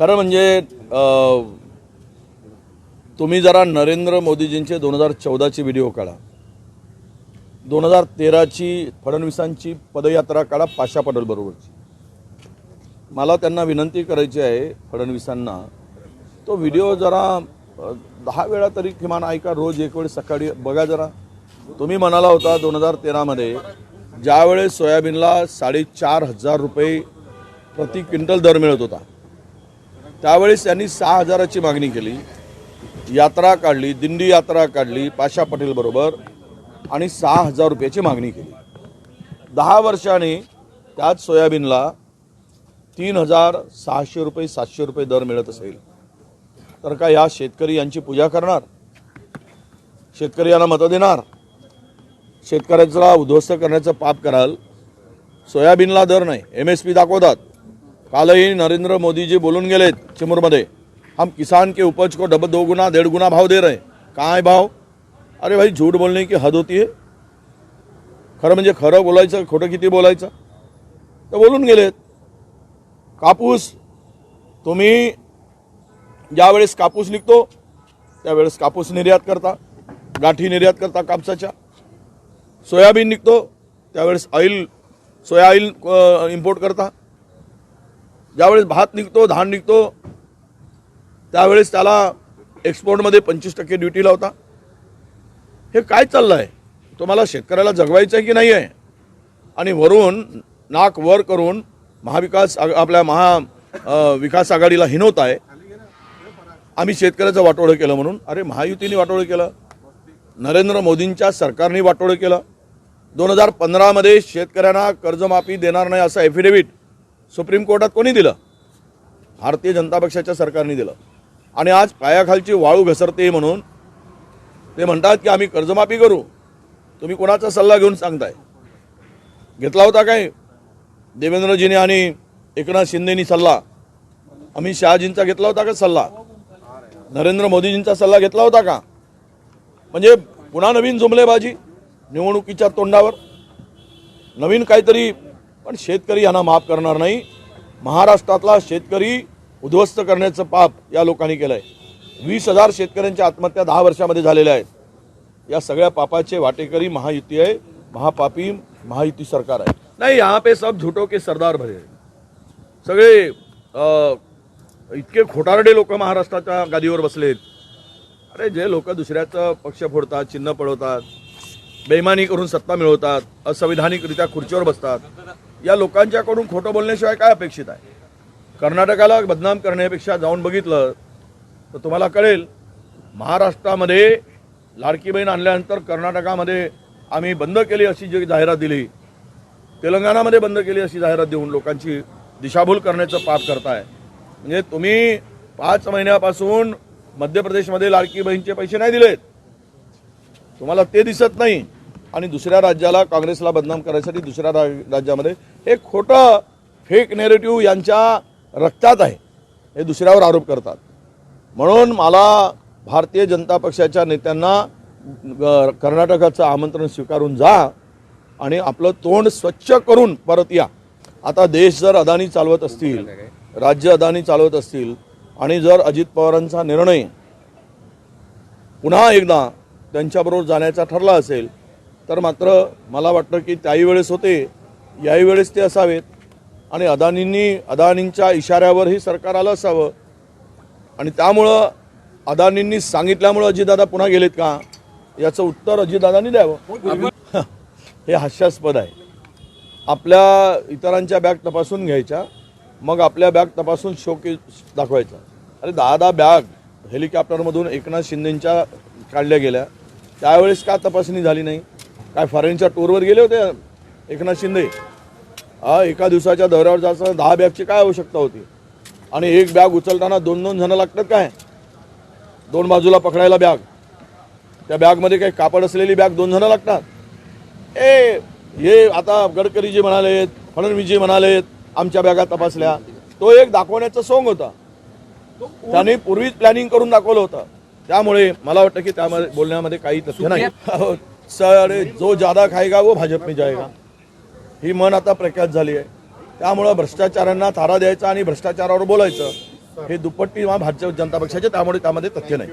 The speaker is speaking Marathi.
खरं म्हणजे तुम्ही जरा नरेंद्र मोदीजींचे दोन हजार चौदाची व्हिडिओ काढा. दोन हजार तेराची फडणवीसांची पदयात्रा काढा पाशा पटेल बरोबरची. मला त्यांना विनंती करायची आहे फडणवीसांना तो व्हिडिओ जरा दहा वेळा तरी किमान ऐका रोज एक वेळ सकाळी बघा जरा. तुम्ही म्हणाला होता दोन हजार तेरामध्ये ज्यावेळेस सोयाबीनला साडेचार हजार रुपये प्रति क्विंटल दर मिळत होता. त्यावेळेस त्यांनी सहा हजाराची मागणी केली. यात्रा काढली दिंडी यात्रा काढली पाशा पटेल बरोबर आणि सहा हजार रुपयाची मागणी केली. दहा वर्षाने त्याच सोयाबीनला तीन हजार सहाशे रुपये सातशे रुपये दर मिळत असेल. तर का या शेतकरी यांची पूजा करणार? शेतकरी यांना मतं देणार? शेतकऱ्याचा उद्ध्वस्त करण्याचं पाप कराल? सोयाबीनला दर नाही एम एस पी दाखवतात. कालही नरेंद्र मोदीजी बोलून गेलेत चिमूरमध्ये हम किसान के उपज को डबल दो गुना डेढ़ गुना भाव दे रहे हैं. कहाँ है भाव? अरे भाई झूठ बोलने की हद होती है. खरं म्हणजे खरं बोलायचं खोटं किती बोलायचं? तर बोलून गेलेत. कापूस तुम्ही ज्यावेळेस कापूस निघतो त्यावेळेस कापूस निर्यात करता गाठी निर्यात करता कापसाच्या. सोयाबीन निघतो त्यावेळेस ऑइल सोया ऑइल इम्पोर्ट करता. ज्यावेळेस भात निघतो धान निघतो त्यावेळेस त्याला एक्सपोर्टमध्ये पंचवीस टक्के ड्युटी लावता हे काय चाललं आहे तुम्हाला शेतकऱ्याला जगवायचं आहे की नाही आहे आणि वरून नाक वर करून महाविकास आपल्या महा विकास आघाडीला हिनवत आहे आम्ही शेतकऱ्याचं वाटोळं केलं म्हणून. अरे महायुतीने वाटोळं केलं. नरेंद्र मोदींच्या सरकारने वाटोळं केलं. दोन हजार पंधरामध्ये शेतकऱ्यांना कर्जमाफी देणार नाही असं ॲफिडेव्हिट सुप्रीम कोर्टात कोणी दिलं? भारतीय जनता पक्षाच्या सरकारने दिलं. आणि आज पायाखालची वाळू घसरते म्हणून ते म्हणतात की आम्ही कर्जमाफी करू. तुम्ही कोणाचा सल्ला घेऊन सांगताय? घेतला होता काय? देवेंद्रजीने आणि एकनाथ शिंदेनी सल्ला. अमित शहाजींचा घेतला होता का सल्ला? नरेंद्र मोदीजींचा सल्ला घेतला होता का? म्हणजे पुन्हा नवीन जुमलेबाजी निवडणुकीच्या तोंडावर. नवीन काहीतरी पण शेतकरी यांना माफ करणार नाही. महाराष्ट्रातला शेतकरी उद्ध्वस्त करण्याचं पाप या लोकांनी केलं आहे वीस हजार शेतकऱ्यांच्या आत्महत्या दहा वर्षामध्ये झालेल्या आहेत. या सगळ्या पापाचे वाटेकरी महायुती आहे महापापी महायुती सरकार आहे. नाही यहाँ पे सब झुटो के सरदार भरे सगळे इतके खोटारडे लोक महाराष्ट्राच्या गादीवर बसलेत. अरे जे लोक दुसऱ्याचं पक्ष फोडतात चिन्ह पळवतात बेईमानी करून सत्ता मिळवतात असंविधानिकरित्या खुर्चीवर बसतात या लोकांच्याकडून खोटं बोलण्याशिवाय काय अपेक्षित आहे? कर्नाटकाला बदनाम करण्यापेक्षा जाऊन बघितलं तर तुम्हाला कळेल महाराष्ट्रामध्ये लाडकी बहीण आणल्यानंतर कर्नाटकामध्ये आम्ही बंद केली अशी जी जाहिरात दिली तेलंगणामध्ये बंद केली अशी जाहिरात देऊन लोकांची दिशाभूल करण्याचं पाप करताय. म्हणजे तुम्ही पाच महिन्यापासून मध्य प्रदेशमध्ये लाडकी बहीणचे पैसे नाही दिलेत. तुम्हाला ते दिसत नाही. आणि दुसऱ्या राज्याला काँग्रेसला बदनाम करायसाठी दुसऱ्या रा- राज्यामध्ये हे खोटं फेक नेरेटिव्ह यांच्या रक्तात आहे. हे दुसऱ्यावर आरोप करतात. म्हणून मला भारतीय जनता पक्षाच्या नेत्यांना कर्नाटकाचं आमंत्रण स्वीकारून जा आणि आपलं तोंड स्वच्छ करून परत या. आता देश जर अदानी चालवत असतील राज्य अदानी चालवत असतील आणि जर अजित पवारांचा निर्णय पुन्हा एकदा त्यांच्याबरोबर जाण्याचा ठरला असेल तर मात्र मला वाटतं की त्याही वेळेस होते. याही वेळेस ते असावेत. आणि अदानींनी अदानींच्या इशाऱ्यावरही सरकार आलं असावं. आणि त्यामुळं अदानींनी सांगितल्यामुळं अजितदादा पुन्हा गेलेत का? याचं उत्तर अजितदादांनी द्यावं. हे हास्यास्पद आहे. आपल्या इतरांच्या बॅग तपासून घ्यायच्या मग आपल्या बॅग तपासून शोके दाखवायचा अरे दहा दहा बॅग हेलिकॉप्टरमधून एकनाथ शिंदेंच्या काढल्या गेल्या. त्यावेळेस का तपासणी झाली नाही? काय फॉरेनच्या टूरवर गेले होते एकनाथ शिंदे? हा एका दिवसाच्या दौऱ्यावर जायचं दहा बॅगची काय आवश्यकता होती? आणि एक बॅग उचलताना दोन दोन जणं लागतात काय? दोन बाजूला पकडायला बॅग. त्या बॅगमध्ये काही कापड असलेली बॅग दोन जणं लागतात. ए हे आता गडकरीजी म्हणालेत फडणवीसजी म्हणालेत आमच्या बॅगा तपासल्या. तो एक दाखवण्याचा सोंग होता. त्याने पूर्वीच प्लॅनिंग करून दाखवलं होतं. त्यामुळे मला वाटतं की त्यामध्ये बोलण्यामध्ये काही तथ्य नाही. सर जो ज्यादा खाएगा वो भाजप में जाएगा. ही मन आता प्रख्यात झाली आहे. त्यामुळं भ्रष्टाचारांना थारा द्यायचा आणि भ्रष्टाचारावर बोलायचं हे दुपट्टी भारतीय जनता पक्षाचे त्यामुळे त्यामध्ये तथ्य नाही.